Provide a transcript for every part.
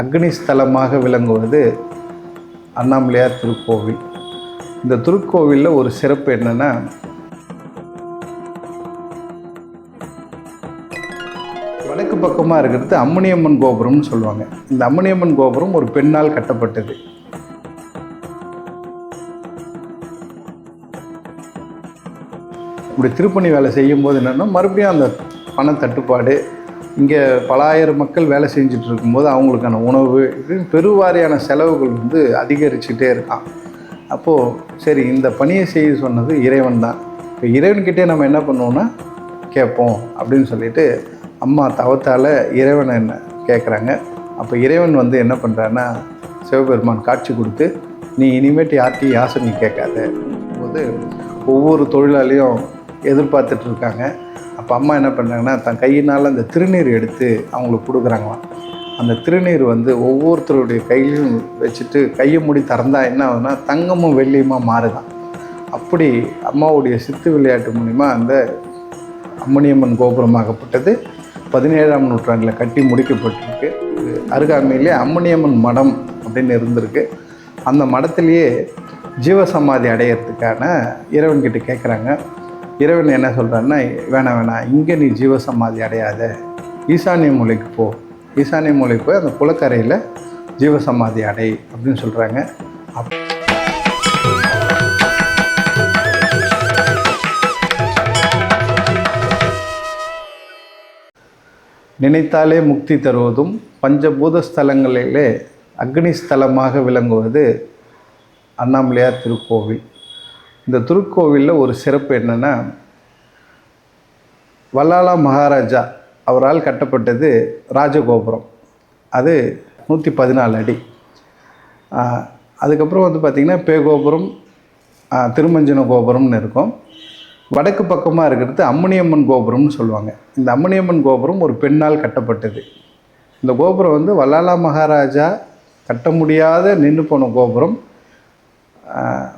அக்னி ஸ்தலமாக விளங்குவது அண்ணாமலையார் திருக்கோவில். இந்த திருக்கோவிலில் ஒரு சிறப்பு என்னென்னா வடக்கு பக்கமாக இருக்கிறது அம்மணியம்மன் கோபுரம்னு சொல்லுவாங்க. இந்த அம்மணியம்மன் கோபுரம் ஒரு பெண்ணால் கட்டப்பட்டது. இப்படி திருப்பணி வேலை செய்யும்போது என்னென்னா மறுபடியும் அந்த பண தட்டுப்பாடு இங்கே பல ஆயிரம் மக்கள் வேலை செஞ்சுட்டு இருக்கும்போது அவங்களுக்கான உணவு பெருவாரியான செலவுகள் வந்து அதிகரிச்சுட்டே இருக்கான். அப்போது சரி இந்த பணியை செய்ய சொன்னது இறைவன் தான். இப்போ இறைவன்கிட்டே நம்ம என்ன பண்ணுவோன்னா கேட்போம் அப்படின்னு சொல்லிட்டு அம்மா தவத்தால் இறைவனை என்ன கேட்குறாங்க. அப்போ இறைவன் வந்து என்ன பண்ணுறான்னா சிவபெருமான் காட்சி கொடுத்து நீ இனிமேட்டு யார்ட்டையும் யாசனை கேட்காத. போது ஒவ்வொரு தொழிலாளியும் எதிர்பார்த்துட்ருக்காங்க அப்போ அம்மா என்ன பண்ணாங்கன்னா தன் கையினால் அந்த திருநீர் எடுத்து அவங்களுக்கு கொடுக்குறாங்களாம். அந்த திருநீர் வந்து ஒவ்வொருத்தருடைய கையிலையும் வச்சுட்டு கையை மூடி திறந்தா என்ன ஆகுதுன்னா தங்கமும் வெள்ளியுமா மாறுதான். அப்படி அம்மாவுடைய சித்து விளையாட்டு மூலிமா அந்த அம்மணியம்மன் கோபுரமாகப்பட்டது பதினேழாம் நூற்றாண்டில் கட்டி முடிக்கப்பட்டிருக்கு. அருகாமையிலே அம்மணியம்மன் மடம் அப்படின்னு இருந்திருக்கு. அந்த மடத்திலேயே ஜீவசமாதி அடையிறதுக்கான இறைவன்கிட்ட கேட்குறாங்க இறைவன் என்ன சொல்கிறான்னா வேணாம் வேணாம் இங்கே நீ ஜீவசமாதி அடையாத. ஈசானிய மூலைக்கு போ. ஈசானிய மூலைக்கு போய் அந்த குளக்கரையில் ஜீவசமாதி அடை அப்படின்னு சொல்கிறாங்க அப் நினைத்தாலே முக்தி தருவதும் பஞ்சபூத ஸ்தலங்களிலே அக்னி ஸ்தலமாக விளங்குவது அண்ணாமலையார் திருக்கோவில். இந்த திருக்கோவிலில் ஒரு சிறப்பு என்னென்னா வல்லாலா மகாராஜா அவரால் கட்டப்பட்டது ராஜகோபுரம். அது நூற்றி பதினாலு அடி அதுக்கப்புறம் வந்து பார்த்திங்கன்னா பேகோபுரம் திருமஞ்சன கோபுரம்னு இருக்கும். வடக்கு பக்கமாக இருக்கிறது அம்மணியம்மன் கோபுரம்னு சொல்லுவாங்க. இந்த அம்மணியம்மன் கோபுரம் ஒரு பெண்ணால் கட்டப்பட்டது. இந்த கோபுரம் வந்து வல்லாலா மகாராஜா கட்ட முடியாத நின்று போன கோபுரம்.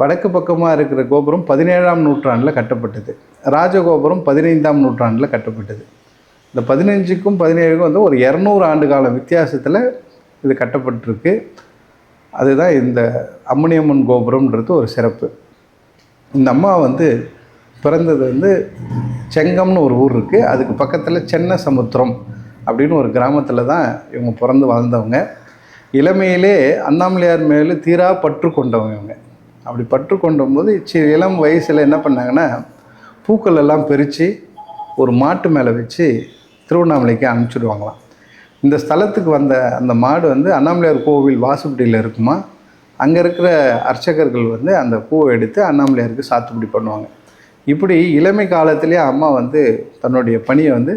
வடக்கு பக்கமாக இருக்கிற கோபுரம் பதினேழாம் நூற்றாண்டில் கட்டப்பட்டது. ராஜகோபுரம் பதினைந்தாம் நூற்றாண்டில் கட்டப்பட்டது. இந்த பதினஞ்சுக்கும் பதினேழுக்கும் வந்து ஒரு இரநூறு ஆண்டு கால வித்தியாசத்தில் இது கட்டப்பட்டிருக்கு. அதுதான் இந்த அம்மணியம்மன் கோபுரம்ன்றது ஒரு சிறப்பு. இந்த அம்மா வந்து பிறந்தது வந்து செங்கம்னு ஒரு ஊர் இருக்குது அதுக்கு பக்கத்தில் சென்ன சமுத்திரம் அப்படின்னு ஒரு கிராமத்தில் தான் இவங்க பிறந்து வாழ்ந்தவங்க. இளமையிலே அண்ணாமலையார் மேலே தீரா பற்று கொண்டவங்க இவங்க. அப்படி பற்று போது சி இளம் வயசில் என்ன பண்ணாங்கன்னா பூக்கள் எல்லாம் பிரித்து ஒரு மாட்டு மேலே வச்சு திருவண்ணாமலைக்கு அனுப்பிச்சிடுவாங்களாம். இந்த ஸ்தலத்துக்கு வந்த அந்த மாடு வந்து அண்ணாமலையார் கோவில் வாசுபடியில் இருக்குமா அங்கே இருக்கிற அர்ச்சகர்கள் வந்து அந்த பூவை எடுத்து அண்ணாமலையாருக்கு சாத்துப்படி பண்ணுவாங்க. இப்படி இளமை காலத்திலே அம்மா வந்து தன்னுடைய பணியை வந்து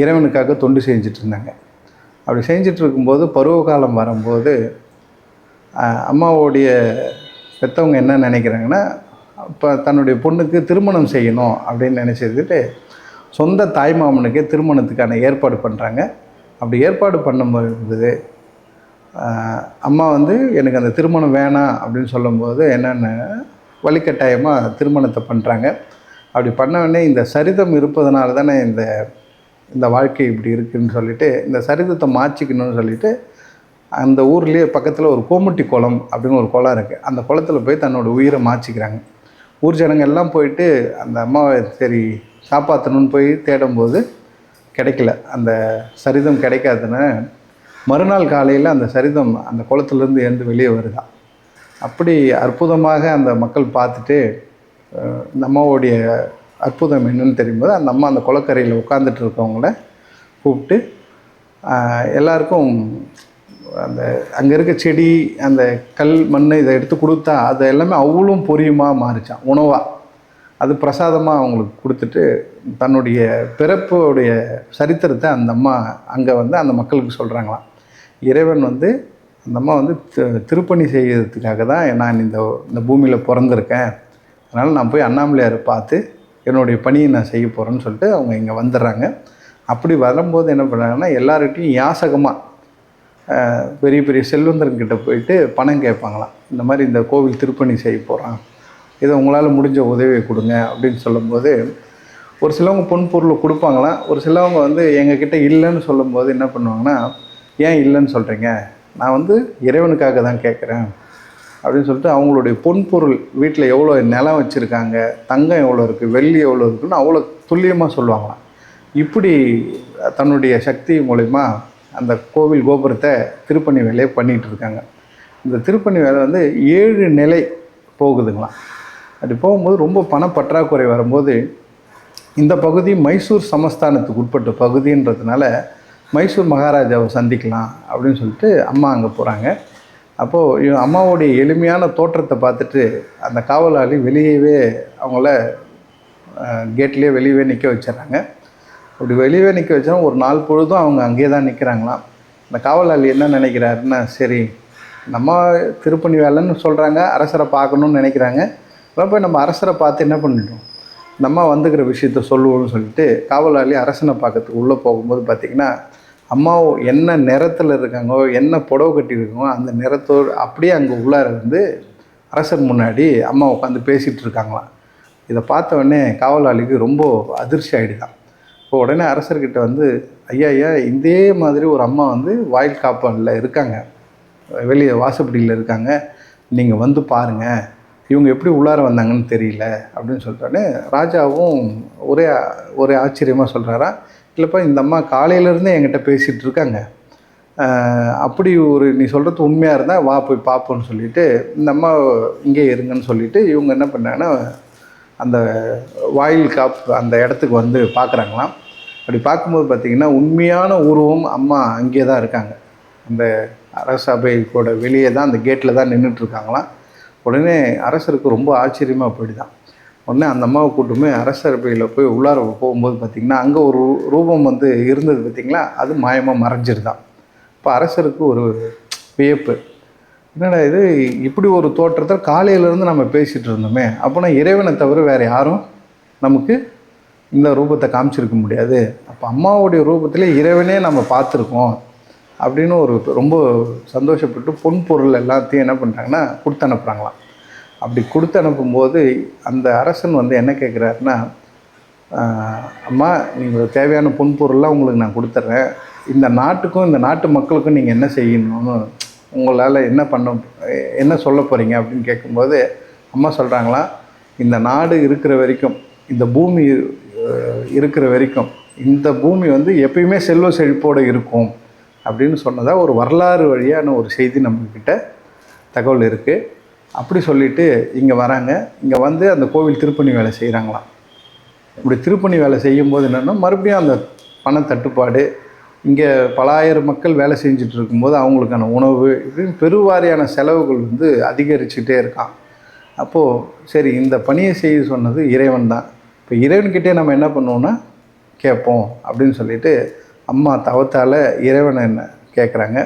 இறைவனுக்காக தொண்டு செஞ்சுட்டு இருந்தாங்க. அப்படி செஞ்சுட்டு இருக்கும்போது வரும்போது அம்மாவோடைய அம்மாவுடைய பெற்றவங்க என்ன நினைக்கிறாங்கன்னா இப்போ தன்னுடைய பொண்ணுக்கு திருமணம் செய்யணும் அப்படின்னு நினச்சிருந்துட்டு சொந்த தாய் மாமனுக்கே திருமணத்துக்கான ஏற்பாடு பண்ணுறாங்க அப்படி ஏற்பாடு பண்ணும்போது அம்மா வந்து எனக்கு அந்த திருமணம் வேணாம் அப்படின்னு சொல்லும்போது என்னென்ன வழிகட்டாயமாக திருமணத்தை பண்ணுறாங்க அப்படி பண்ண உடனே இந்த சரிதம் இருப்பதனால தானே இந்த இந்த வாழ்க்கை இப்படி இருக்குதுன்னு சொல்லிட்டு இந்த சரிதத்தை மாற்றிக்கணும்னு சொல்லிட்டு அந்த ஊர்லேயே பக்கத்தில் ஒரு கோமுட்டி குளம் அப்படின்னு ஒரு குளம் இருக்குது அந்த குளத்துல போய் தன்னோட உயிரை மாச்சிக்கிறாங்க. ஊர் ஜனங்க எல்லாம் போயிட்டு அந்த அம்மாவை சரி காப்பாற்றணும்னு போய் தேடும்போது கிடைக்கல. அந்த சரிதம் கிடைக்காதுன்னு மறுநாள் காலையில் அந்த சரிதம் அந்த குளத்துலேருந்து எழுந்து வெளியே வருதான் அப்படி அற்புதமாக அந்த மக்கள் பார்த்துட்டு இந்த அம்மாவோடைய அற்புதம் என்னன்னு தெரியும்போது அந்த அம்மா அந்த குளக்கரையில் உட்காந்துட்டு இருக்கவங்கள கூப்பிட்டு எல்லாருக்கும் அந்த அங்கே இருக்க செடி அந்த கல் மண் இதை எடுத்து கொடுத்தா அது எல்லாமே அவ்வளோ பொரியுமா மாறிச்சான் உணவாக அது பிரசாதமாக அவங்களுக்கு கொடுத்துட்டு தன்னுடைய பிறப்புடைய சரித்திரத்தை அந்த அம்மா அங்கே வந்து அந்த மக்களுக்கு சொல்கிறாங்களாம் இறைவன் வந்து அந்த அம்மா வந்து திருப்பணி செய்கிறதுக்காக தான் நான் இந்த இந்த பூமியில் பிறந்திருக்கேன். அதனால் நான் போய் அண்ணாமலையாரை பார்த்து என்னுடைய பணியை நான் செய்ய போகிறேன்னு சொல்லிட்டு அவங்க இங்கே வந்துடுறாங்க. அப்படி வரும்போது என்ன பண்ணுறாங்கன்னா எல்லார்கிட்டையும் யாசகமாக பெரிய பெரிய செல்வந்தர்கிட்ட போயிட்டு பணம் கேட்பாங்களாம். இந்த மாதிரி இந்த கோவில் திருப்பணி செய்ய போகிறான் இதை உங்களால் முடிஞ்ச உதவியை கொடுங்க அப்படின்னு சொல்லும்போது ஒரு சிலவங்க பொன் பொருளை கொடுப்பாங்களாம். ஒரு சிலவங்க வந்து எங்ககிட்ட இல்லைன்னு சொல்லும்போது என்ன பண்ணுவாங்கன்னா ஏன் இல்லைன்னு சொல்கிறீங்க நான் வந்து இறைவனுக்காக தான் கேட்குறேன். அப்படின்னு சொல்லிட்டு அவங்களுடைய பொன்பொருள் வீட்டில் எவ்வளோ நிலம் வச்சுருக்காங்க தங்கம் எவ்வளோ இருக்குது வெள்ளி எவ்வளோ இருக்குன்னு அவ்வளோ துல்லியமாக சொல்லுவாங்களாம். இப்படி தன்னுடைய சக்தி மூலயமா அந்த கோவில் கோபுரத்தை திருப்பணி வேலையை பண்ணிகிட்டு இருக்காங்க. இந்த திருப்பணி வேலை வந்து ஏழு நிலை போகுதுங்களாம். அப்படி போகும்போது ரொம்ப பணப்பற்றாக்குறை வரும்போது இந்த பகுதி மைசூர் சமஸ்தானத்துக்கு உட்பட்ட பகுதின்றதுனால மைசூர் மகாராஜாவை சந்திக்கலாம் அப்படின்னு சொல்லிட்டு அம்மா அங்கே போகிறாங்க அப்போது அம்மாவுடைய எளிமையான தோற்றத்தை பார்த்துட்டு அந்த காவலாளி வெளியவே அவங்கள கேட்லேயே வெளியவே நிற்க வச்சிடுறாங்க. அப்படி வெளியவே நிற்க வச்சா ஒரு நாள் பொழுதும் அவங்க அங்கேயே தான் நிற்கிறாங்களாம் இந்த காவலாளி என்ன நினைக்கிறாருன்னா சரி நம்ம திருப்பணி வேலைன்னு சொல்கிறாங்க அரசரை பார்க்கணுன்னு நினைக்கிறாங்க. அப்புறம் போய் நம்ம அரசரை பார்த்து என்ன பண்ணிட்டோம்? நம்ம வந்துக்கிற விஷயத்த சொல்லுவோம்னு சொல்லிட்டு காவலாளி அரசனை பார்க்கறதுக்கு உள்ளே போகும்போது பார்த்திங்கன்னா அம்மா என்ன நிறத்தில் இருக்காங்கோ என்ன புடவை கட்டியிருக்காங்க அந்த நிறத்தோடு அப்படியே அங்கே உள்ளார வந்து அரசர் முன்னாடி அம்மா உட்காந்து பேசிகிட்டு இருக்காங்களாம். இதை பார்த்த உடனே காவலாளிக்கு ரொம்ப அதிர்ச்சி ஆகிடுதான் இப்போ உடனே அரசர்கிட்ட வந்து ஐயா ஐயா இதே மாதிரி ஒரு அம்மா வந்து வாயில் காப்பானில் இருக்காங்க. வெளியே வாசப்படியில் இருக்காங்க. நீங்கள் வந்து பாருங்கள் இவங்க எப்படி உள்ளார வந்தாங்கன்னு தெரியல. அப்படின்னு சொல்லிட்டோன்னே ராஜாவும் ஒரே ஒரே ஆச்சரியமாக சொல்கிறாரா இல்லைப்பா இந்த அம்மா காலையிலேருந்தே என்கிட்ட பேசிகிட்டு இருக்காங்க. அப்படி ஒரு நீ சொல்கிறது உண்மையாக இருந்தால் வா போய் பார்ப்போன்னு சொல்லிட்டு இந்த அம்மா இங்கே இருங்கன்னு சொல்லிட்டு இவங்க என்ன பண்ணாங்கன்னா அந்த வாயில் காப் அந்த இடத்துக்கு வந்து பார்க்குறாங்களாம். அப்படி பார்க்கும்போது பார்த்திங்கன்னா உண்மையான உருவம் அம்மா அங்கேயே தான் இருக்காங்க. அந்த அரசபைக்கூட வெளியே தான் அந்த கேட்டில் தான் நின்றுட்டு இருக்காங்களாம் உடனே அரசருக்கு ரொம்ப ஆச்சரியமாக போயிடுதான். உடனே அந்த அம்மாவை கூட்டுமே அரசரபையில் போய் உள்ளார போகும்போது பார்த்திங்கன்னா அங்கே ஒரு ரூபம் வந்து இருந்தது பார்த்திங்களா? அது மாயமாக மறைஞ்சிருதான். இப்போ அரசருக்கு ஒரு வியப்பு. என்னடா இது? இப்படி ஒரு தோற்றத்தை காலையிலேருந்து நம்ம பேசிகிட்டு இருந்தோமே. அப்போனா இறைவனை தவிர வேறு யாரும் நமக்கு இந்த ரூபத்தை காமிச்சிருக்க முடியாது. அப்போ அம்மாவுடைய ரூபத்திலே இறைவனே நம்ம பார்த்துருக்கோம் அப்படின்னு ஒரு ரொம்ப சந்தோஷப்பட்டு பொன் பொருள் எல்லாத்தையும் என்ன பண்ணுறாங்கன்னா கொடுத்து அனுப்புகிறாங்களாம் அப்படி கொடுத்து அனுப்பும்போது அந்த அரசன் வந்து என்ன கேட்குறாருன்னா அம்மா நீங்கள் தேவையான பொன் உங்களுக்கு நான் கொடுத்துட்றேன் இந்த நாட்டுக்கும் இந்த நாட்டு மக்களுக்கும் நீங்கள் என்ன செய்யணும்னு உங்களால் என்ன பண்ண என்ன சொல்ல போகிறீங்க அப்படின்னு கேட்கும்போது அம்மா சொல்கிறாங்களா இந்த நாடு இருக்கிற வரைக்கும் இந்த பூமி இருக்கிற வரைக்கும் இந்த பூமி வந்து எப்பயுமே செல்வ செழிப்போடு இருக்கும் அப்படின்னு சொன்னதாக ஒரு வரலாறு வழியான ஒரு செய்தி நம்மக்கிட்ட தகவல் இருக்குது அப்படி சொல்லிட்டு இங்கே வராங்க. இங்கே வந்து அந்த கோவில் திருப்பணி வேலை செய்கிறாங்களாம் இப்படி திருப்பணி வேலை செய்யும்போது என்னென்னா மறுபடியும் அந்த பண இங்கே பல ஆயிரம் மக்கள் வேலை செஞ்சுட்டு இருக்கும்போது அவங்களுக்கான உணவு இப்படின்னு பெருவாரியான செலவுகள் வந்து அதிகரிச்சுட்டே இருக்கான். அப்போது சரி இந்த பணியை செய்ய சொன்னது இறைவன் தான். இப்போ இறைவன்கிட்டே நம்ம என்ன பண்ணுவோன்னா கேட்போம் அப்படின்னு சொல்லிட்டு அம்மா தவத்தால் இறைவனை என்ன கேட்குறாங்க.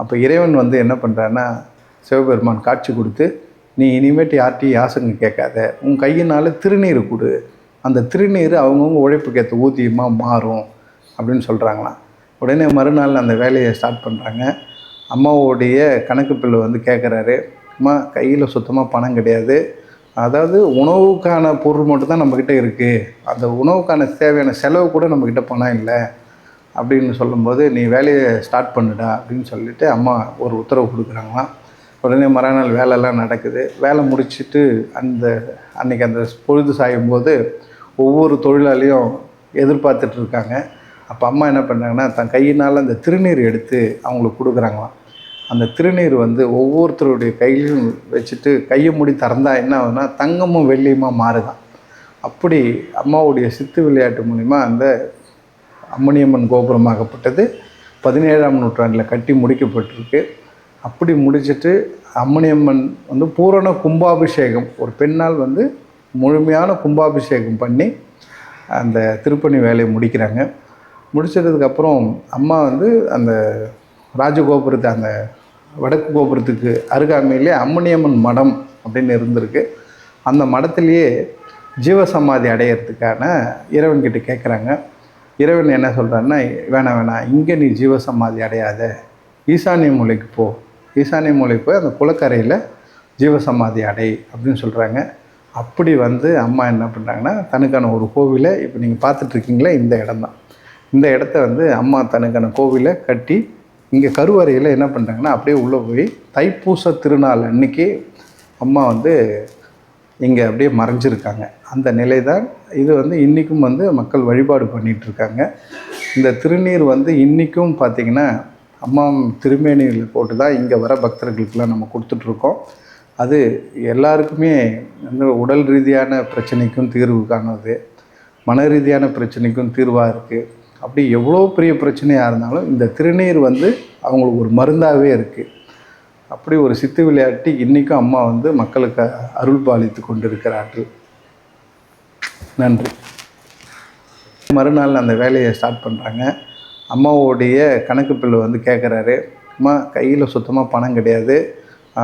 அப்போ இறைவன் வந்து என்ன பண்ணுறான்னா சிவபெருமான் காட்சி கொடுத்து நீ இனிமேட்டு யார்ட்டையும் யாசங்க கேட்காத. உன் கையினால் திருநீர் கொடு. அந்த திருநீர் அவங்கவுங்க உழைப்புக்கு ஏற்ற ஊதியமாக மாறும். அப்படின்னு சொல்கிறாங்களாம் உடனே மறுநாள் அந்த வேலையை ஸ்டார்ட் பண்ணுறாங்க அம்மாவுடைய கணக்கு பிள்ளை வந்து கேட்குறாரு அம்மா கையில் சுத்தமாக பணம் கிடையாது. அதாவது உணவுக்கான பொருள் மட்டும்தான் நம்மக்கிட்ட இருக்குது அந்த உணவுக்கான தேவையான செலவு கூட நம்மக்கிட்ட பணம் இல்லை. அப்படின்னு சொல்லும்போது நீ வேலையை ஸ்டார்ட் பண்ணுடா அப்படின்னு சொல்லிட்டு அம்மா ஒரு உத்தரவு கொடுக்குறாங்களாம். உடனே மறுநாள் வேலைலாம் நடக்குது. வேலை முடிச்சுட்டு அந்த அன்றைக்கி அந்த பொழுது சாயும் போது ஒவ்வொரு தொழிலாளியும் எதிர்பார்த்துட்ருக்காங்க அப்போ அம்மா என்ன பண்ணாங்கன்னா தன் கையினால் அந்த திருநீர் எடுத்து அவங்களுக்கு கொடுக்குறாங்களாம். அந்த திருநீர் வந்து ஒவ்வொருத்தருடைய கையிலும் வச்சுட்டு கையை மூடி திறந்தா என்ன ஆகுதுன்னா தங்கமும் வெள்ளியுமா மாறுதான். அப்படி அம்மாவுடைய சித்து விளையாட்டு மூலிமா அந்த அம்மணியம்மன் கோபுரமாகப்பட்டது பதினேழாம் நூற்றாண்டில் கட்டி முடிக்கப்பட்டிருக்கு. அப்படி முடிச்சுட்டு அம்மணியம்மன் வந்து பூரண கும்பாபிஷேகம் ஒரு பெண்ணால் வந்து முழுமையான கும்பாபிஷேகம் பண்ணி அந்த திருப்பணி வேலையை முடிக்கிறாங்க. முடிச்சதுக்கப்புறம் அம்மா வந்து அந்த ராஜகோபுரத்தை அந்த வடக்கு கோபுரத்துக்கு அருகாமையிலே அம்மணியம்மன் மடம் அப்படின்னு இருந்திருக்கு. அந்த மடத்திலேயே ஜீவசமாதி அடையிறதுக்கான இறைவன்கிட்ட கேட்குறாங்க இறைவன் என்ன சொல்கிறான்னா வேணாம் வேணாம் இங்கே நீ ஜீவசமாதி அடையாத. ஈசானிய மூலைக்கு போ. ஈசானிய மூலைக்கு போய் அந்த குளக்கரையில் ஜீவசமாதி அடை அப்படின்னு சொல்கிறாங்க அப்படி வந்து அம்மா என்ன பண்ணுறாங்கன்னா தனக்கான ஒரு கோவிலை இப்போ நீங்கள் பார்த்துட்ருக்கீங்களே இந்த இடம்தான். இந்த இடத்த வந்து அம்மா தனக்கான கோவிலை கட்டி இங்கே கருவறையில் என்ன பண்ணுறாங்கன்னா அப்படியே உள்ளே போய் தைப்பூச திருநாள் அன்னைக்கு அம்மா வந்து இங்கே அப்படியே மறைஞ்சிருக்காங்க. அந்த நிலை தான் இது வந்து இன்றைக்கும் வந்து மக்கள் வழிபாடு பண்ணிகிட்ருக்காங்க. இந்த திருநீர் வந்து இன்றைக்கும் பார்த்திங்கன்னா அம்மா திருமேனியில் போட்டு தான் இங்கே வர பக்தர்களுக்கெல்லாம் நம்ம கொடுத்துட்ருக்கோம். அது எல்லாருக்குமே வந்து உடல் ரீதியான பிரச்சனைக்கும் தீர்வு காணுது. மன ரீதியான பிரச்சனைக்கும் தீர்வாக இருக்குது. அப்படி எவ்வளோ பெரிய பிரச்சனையாக இருந்தாலும் இந்த திருநீர் வந்து அவங்களுக்கு ஒரு மருந்தாகவே இருக்குது அப்படி ஒரு சித்து விளையாட்டு இன்றைக்கும் அம்மா வந்து மக்களுக்கு அருள் பாலித்து கொண்டிருக்கிறார்கள். நன்றி. மறுநாள் அந்த வேலையை ஸ்டார்ட் பண்ணுறாங்க அம்மாவோடைய கணக்கு பிள்ளை வந்து கேட்குறாரு அம்மா கையில் சுத்தமாக பணம் கிடையாது.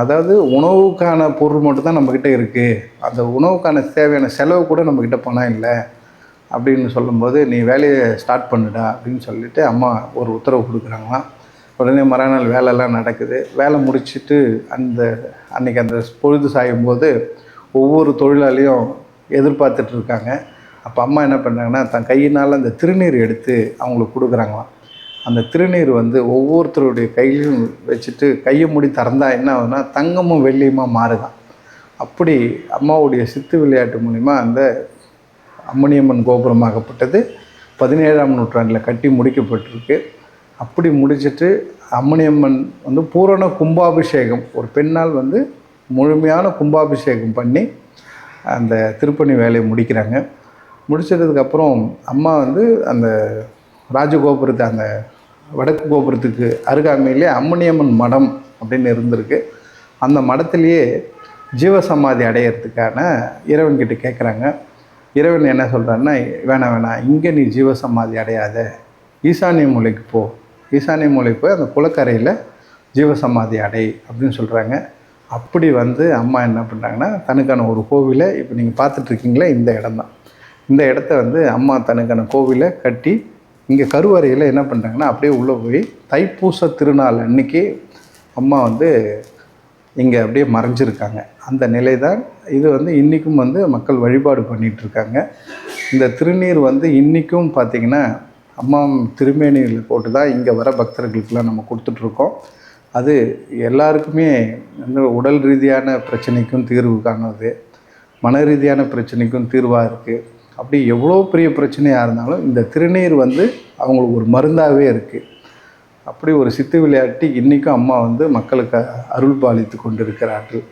அதாவது உணவுக்கான பொருள் மட்டும்தான் நம்மக்கிட்ட இருக்குது அந்த உணவுக்கான தேவையான செலவு கூட நம்மக்கிட்ட பணம் இல்லை. அப்படின்னு சொல்லும்போது நீ வேலையை ஸ்டார்ட் பண்ணுடா அப்படின்னு சொல்லிட்டு அம்மா ஒரு உத்தரவு கொடுக்குறாங்களாம் உடனே மறுநாள் வேலைலாம் நடக்குது. வேலை முடிச்சுட்டு அந்த அன்றைக்கி அந்த பொழுது சாயும் போது ஒவ்வொரு தொழிலாளியும் எதிர்பார்த்துட்டு இருக்காங்க. அப்போ அம்மா என்ன பண்ணுறாங்கன்னா தன் கையினால் அந்த திருநீர் எடுத்து அவங்களுக்கு கொடுக்குறாங்களாம். அந்த திருநீர் வந்து ஒவ்வொருத்தருடைய கையிலையும் வச்சுட்டு கையை முடி திறந்தா என்ன ஆகுதுன்னா தங்கமும் வெள்ளியுமா மாறுதான். அப்படி அம்மாவுடைய சித்து விளையாட்டு மூலிமா அந்த அம்மணியம்மன் கோபுரமாகப்பட்டது பதினேழாம் நூற்றாண்டில் கட்டி முடிக்கப்பட்டிருக்கு. அப்படி முடிச்சிட்டு அம்மணியம்மன் வந்து பூரண கும்பாபிஷேகம் ஒரு பெண்ணால் வந்து முழுமையான கும்பாபிஷேகம் பண்ணி அந்த திருப்பணி வேலையை முடிக்கிறாங்க. முடிச்சதுக்கப்புறம் அம்மா வந்து அந்த ராஜகோபுரத்தை அந்த வடக்கு கோபுரத்துக்கு அருகாமையிலே அம்மணியம்மன் மடம் அப்படின்னு இருந்திருக்கு. அந்த மடத்திலேயே ஜீவசமாதி அடையிறதுக்கான இறைவன்கிட்ட கேட்குறாங்க இறைவன் என்ன சொல்கிறாருன்னா வேணாம் வேணாம் இங்கே நீ ஜீவசமாதி அடையாத. ஈசானிய மூலைக்கு போ. ஈசானிய மூலைக்கு போய் அந்த குளக்கரையில் ஜீவசமாதி அடை அப்படின்னு சொல்கிறாங்க அப்படி வந்து அம்மா என்ன பண்ணுறாங்கன்னா தனக்கான ஒரு கோவிலை இப்போ நீங்கள் பார்த்துட்ருக்கீங்களே இந்த இடம்தான் இந்த இடத்த வந்து அம்மா தனக்கான கோவிலை கட்டி இங்கே கருவறையில் என்ன பண்ணுறாங்கன்னா அப்படியே உள்ளே போய் தைப்பூச திருநாள் அன்னைக்கு அம்மா வந்து இங்கே அப்படியே மறைஞ்சிருக்காங்க. அந்த நிலை தான் இது வந்து இன்றைக்கும் வந்து மக்கள் வழிபாடு பண்ணிகிட்ருக்காங்க இந்த திருநீர் வந்து இன்றைக்கும் பார்த்திங்கன்னா அம்மா திருமேனியில் போட்டு தான் இங்கே வர பக்தர்களுக்கெல்லாம் நம்ம கொடுத்துட்ருக்கோம். அது எல்லாருக்குமே வந்து உடல் ரீதியான பிரச்சனைக்கும் தீர்வு காணுது. மன ரீதியான பிரச்சனைக்கும் தீர்வாக இருக்குது அப்படி எவ்வளோ பெரிய பிரச்சனையாக இருந்தாலும் இந்த திருநீர் வந்து அவங்களுக்கு ஒரு மருந்தாகவே இருக்குது அப்படி ஒரு சித்து விளையாட்டு இன்றைக்கும் அம்மா வந்து மக்களுக்கு அருள் பாலித்து கொண்டிருக்கிறார்கள்.